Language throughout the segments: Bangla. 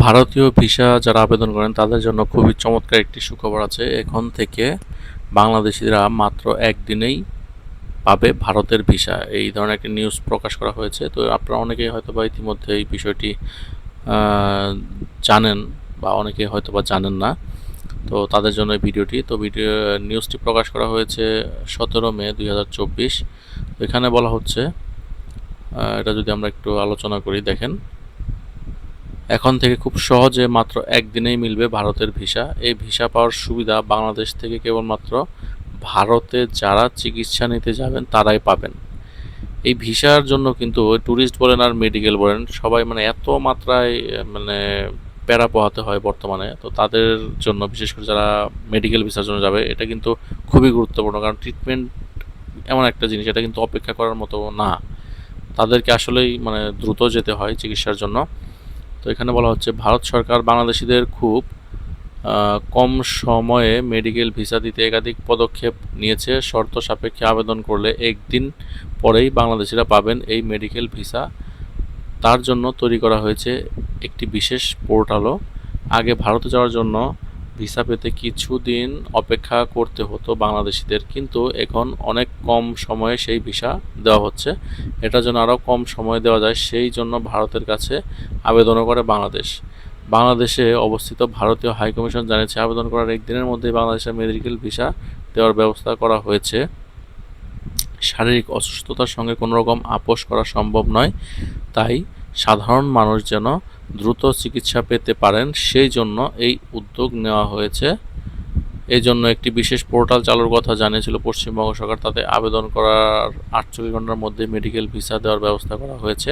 ভারতীয় ভিসা যারা আবেদন করেন, তাদের জন্য খুবই চমৎকার একটি সুখবর আছে। এখন থেকে বাংলাদেশিরা মাত্র একদিনেই পাবে ভারতের ভিসা। এই ধরনের একটি নিউজ প্রকাশ করা হয়েছে। তো আপনারা অনেকেই হয়তো বা ইতিমধ্যে এই বিষয়টি জানেন বা অনেকে হয়তো বা জানেন না। তো তাদের জন্য ভিডিওটি, তো ভিডিও নিউজটি প্রকাশ করা হয়েছে সতেরো মে দুই হাজার চব্বিশ। এখানে বলা হচ্ছে এটা যদি আমরা একটু আলোচনা করি, দেখেন। এখন থেকে খুব সহজে মাত্র একদিনেই মিলবে ভারতের ভিসা। এই ভিসা পাওয়ার সুবিধা বাংলাদেশ থেকে কেবলমাত্র ভারতে যারা চিকিৎসা নিতে যাবেন, তারাই পাবেন। এই ভিসার জন্য কিন্তু ট্যুরিস্ট বলেন আর মেডিকেল বলেন, সবাই মানে এত মাত্রায় মানে প্যারা পোহাতে হয় বর্তমানে। তো তাদের জন্য, বিশেষ করে যারা মেডিকেল ভিসার জন্য যাবে, এটা কিন্তু খুবই গুরুত্বপূর্ণ। কারণ ট্রিটমেন্ট এমন একটা জিনিস, এটা কিন্তু অপেক্ষা করার মতো না। তাদেরকে আসলেই মানে দ্রুত যেতে হয় চিকিৎসার জন্য। তো এখানে বলা হচ্ছে ভারত সরকার বাংলাদেশিদের খুব কম সময়ে মেডিকেল ভিসা দিতে একাধিক পদক্ষেপ নিয়েছে। শর্ত সাপেক্ষে আবেদন করলে একদিন পরেই বাংলাদেশিরা পাবেন এই মেডিকেল ভিসা। তার জন্য তৈরি করা হয়েছে একটি বিশেষ পোর্টালও। আগে ভারতে যাওয়ার জন্য ভিসা পেতে কিছুদিন অপেক্ষা করতে হতো বাংলাদেশিদের, কিন্তু এখন অনেক কম সময়ে সেই ভিসা দেওয়া হচ্ছে। এটার জন্য আরও কম সময় দেওয়া যায়, সেই জন্য ভারতের কাছে আবেদনও করে বাংলাদেশ। বাংলাদেশে অবস্থিত ভারতীয় হাইকমিশন জানিয়েছে, আবেদন করার একদিনের মধ্যেই বাংলাদেশের মেডিকেল ভিসা দেওয়ার ব্যবস্থা করা হয়েছে। শারীরিক অসুস্থতার সঙ্গে কোনো রকম আপোষ করা সম্ভব নয়, তাই সাধারণ মানুষ যেন দ্রুত চিকিৎসা পেতে পারেন, সেই জন্য এই উদ্যোগ নেওয়া হয়েছে। এই জন্য একটি বিশেষ পোর্টাল চালুর কথা জানিয়েছিল পশ্চিমবঙ্গ সরকার। তাতে আবেদন করার আটচল্লিশ ঘণ্টার মধ্যে মেডিকেল ভিসা দেওয়ার ব্যবস্থা করা হয়েছে।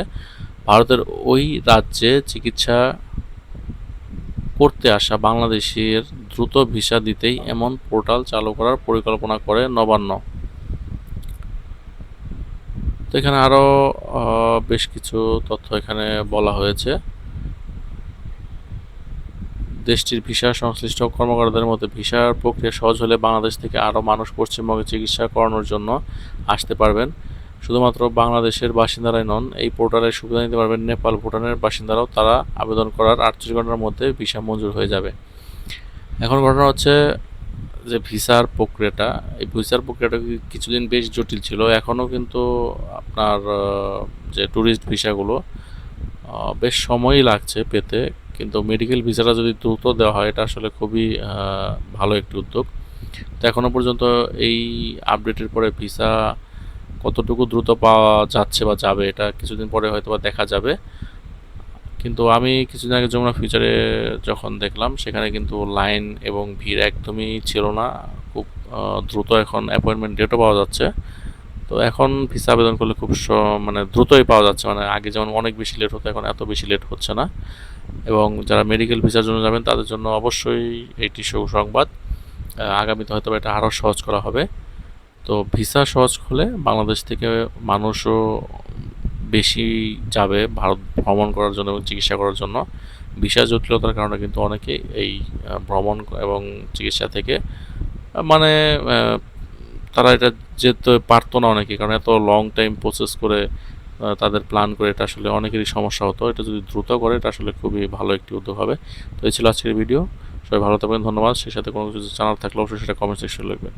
ভারতের ওই রাজ্যে চিকিৎসা করতে আসা বাংলাদেশের দ্রুত ভিসা দিতেই এমন পোর্টাল চালু করার পরিকল্পনা করে নবান্ন। তো এখানে আরও বেশ কিছু তথ্য এখানে বলা হয়েছে। দেশটির ভিসা সংশ্লিষ্ট কর্মকর্তাদের মধ্যে ভিসার প্রক্রিয়া সহজ হলে বাংলাদেশ থেকে আরও মানুষ পশ্চিমবঙ্গে চিকিৎসা করানোর জন্য আসতে পারবেন। শুধুমাত্র বাংলাদেশের বাসিন্দারাই নন, এই পোর্টালের সুবিধা নিতে পারবেন নেপাল, ভুটানের বাসিন্দারাও। তারা আবেদন করার আটচল্লিশ ঘণ্টার মধ্যে ভিসা মঞ্জুর হয়ে যাবে। এখন ঘটনা হচ্ছে যে ভিসার প্রক্রিয়াটা, এই ভিসার প্রক্রিয়াটা কিছুদিন বেশ জটিল ছিল, এখনও কিন্তু আপনার যে ট্যুরিস্ট ভিসাগুলো বেশ সময়ই লাগছে পেতে, কিন্তু মেডিকেল ভিসাটা যদি দ্রুত দেওয়া হয়, এটা আসলে খুবই ভালো একটি উদ্যোগ। তো এখনও পর্যন্ত এই আপডেটের পরে ভিসা কতটুকু দ্রুত পাওয়া যাচ্ছে বা যাবে, এটা কিছুদিন পরে হয়তো বা দেখা যাবে। কিন্তু আমি কিছুদিন আগে যমুনা ফিউচারে যখন দেখলাম, সেখানে কিন্তু লাইন এবং ভিড় একদমই ছিল না। খুব দ্রুত এখন অ্যাপয়েন্টমেন্ট ডেটও পাওয়া যাচ্ছে। তো এখন ভিসা আবেদন করলে খুব মানে দ্রুতই পাওয়া যাচ্ছে। মানে আগে যেমন অনেক বেশি লেট হতো, এখন এত বেশি লেট হচ্ছে না। এবং যারা মেডিকেল ভিসার জন্য যাবেন, তাদের জন্য অবশ্যই এটি সুসংবাদ আগামীতে হয়তো এটা আরও সহজ করা হবে। তো ভিসা সহজ হলে বাংলাদেশ থেকে মানুষও বেশি যাবে ভারত ভ্রমণ করার জন্য এবং চিকিৎসা করার জন্য। ভিসা জটিলতার কারণে কিন্তু অনেকে এই ভ্রমণ এবং চিকিৎসা থেকে মানে তারা এটা যেতে পারতো না অনেকে। কারণ এত লং টাইম প্রসেস করে তাদের প্ল্যান করে এটা আসলে অনেকেরই সমস্যা হতো। এটা যদি দ্রুত করে, এটা আসলে খুবই ভালো একটি উদ্যোগ হবে। তো এই ছিল আজকের ভিডিও সবাই ভালো থাকবেন, ধন্যবাদ। সেই সাথে কোনো কিছু জানার থাকলে অবশ্যই সেটা কমেন্ট সেকশনে লিখবেন।